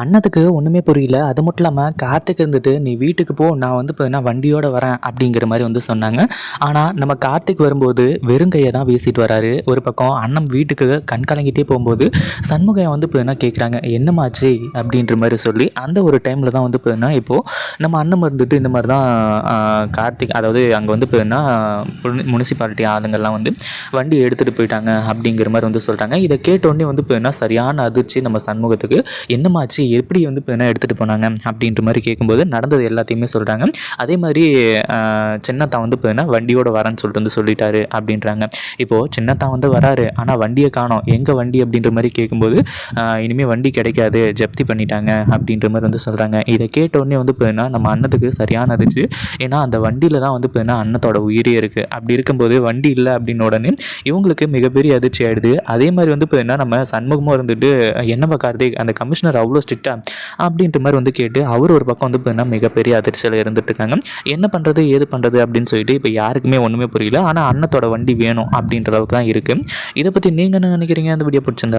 அண்ணத்துக்கு ஒன்றுமே புரியல. அது மட்டும் இல்லாமல் கார்த்திக் இருந்துட்டு நீ வீட்டுக்கு போ நான் வந்து இப்போ நான் வண்டியோட வரேன் அப்படிங்கிற மாதிரி வந்து சொன்னாங்க. ஆனால் நம்ம கார்த்திக் வரும்போது வெறும் கையை தான் வீசிட்டு வராரு. ஒரு பக்கம் அண்ணன் வீட்டுக்கு கண் கலங்கிட்டே போகும்போது சண்முகம் வந்து இப்போ என்ன கேட்குறாங்க என்னமாச்சு அப்படின்ற மாதிரி சொல்லி அந்த ஒரு டைமில் தான் வந்து இப்போ என்ன இப்போது நம்ம அண்ணன் இருந்துட்டு இந்த மாதிரி தான் கார்த்திக் அதாவது அங்கே வந்து இப்போ என்ன முனிசிபாலிட்டி ஆளுங்கள்லாம் வந்து வண்டி எடுத்துகிட்டு போயிட்டாங்க அப்படிங்கிற மாதிரி வந்து சொல்கிறாங்க இதை கேட்ட உடனே வந்து இப்போ என்ன சரியான அதிர்ச்சி நம்ம சண்முகத்துக்கு. என்னமாச்சு எப்படி வந்து இப்போ என்ன எடுத்துகிட்டு போனாங்க அப்படின்ற மாதிரி கேட்கும்போது நடந்தது எல்லாத்தையுமே சொல்கிறாங்க அதே மாதிரி சின்னத்தா வந்து இப்போ என்ன வண்டியோட வரேன்னு சொல்லிட்டு வந்து சொல்லிட்டாரு அப்படின்றாங்க. இப்போது சின்னத்தா வந்து வராரு ஆனால் வண்டியை காணோம். எங்கே வண்டி அப்படின்ற மாதிரி கேட்கும்போது இனிமேல் வண்டி கிடைக்காது ஜப்தி பண்ணிட்டாங்க அப்படின்ற மாதிரி வந்து சொல்கிறாங்க இதை கேட்டோடனே வந்து இப்போ என்ன நம்ம அண்ணத்துக்கு சரியான அதிர்ச்சி ஏன்னா அந்த வண்டியில் தான் வந்து இப்போ என்ன உயிரே இருக்குது அப்படி இருக்கும்போது வண்டி இல்லை அப்படின்ன உடனே இவங்களுக்கு மிகப்பெரிய அதிர்ச்சி ஆயிடுது. அதே மாதிரி வந்து இப்போ என்ன நம்ம சண்முகமாக இருந்துட்டு என்னப்பா கார்த்திக் அந்த கமிஷனர் அவ்வளோ வச்சுட்டா? அப்படின்ற மாதிரி வந்து கேட்டு அவர் ஒரு பக்கம் வந்து பார்த்தீங்கன்னா மிகப்பெரிய அதிர்ச்சியில் இருந்துட்டு இருக்காங்க. என்ன பண்ணுறது ஏது பண்ணுறது அப்படின்னு சொல்லிட்டு இப்போ யாருக்குமே ஒன்றுமே புரியல. ஆனால் அண்ணத்தோட வண்டி வேணும் அப்படின்ற அளவுக்கு தான் இருக்குது இதை பற்றி நீங்கள் என்ன நினைக்கிறீங்க? அந்த வீடியோ பிடிச்சிருந்தா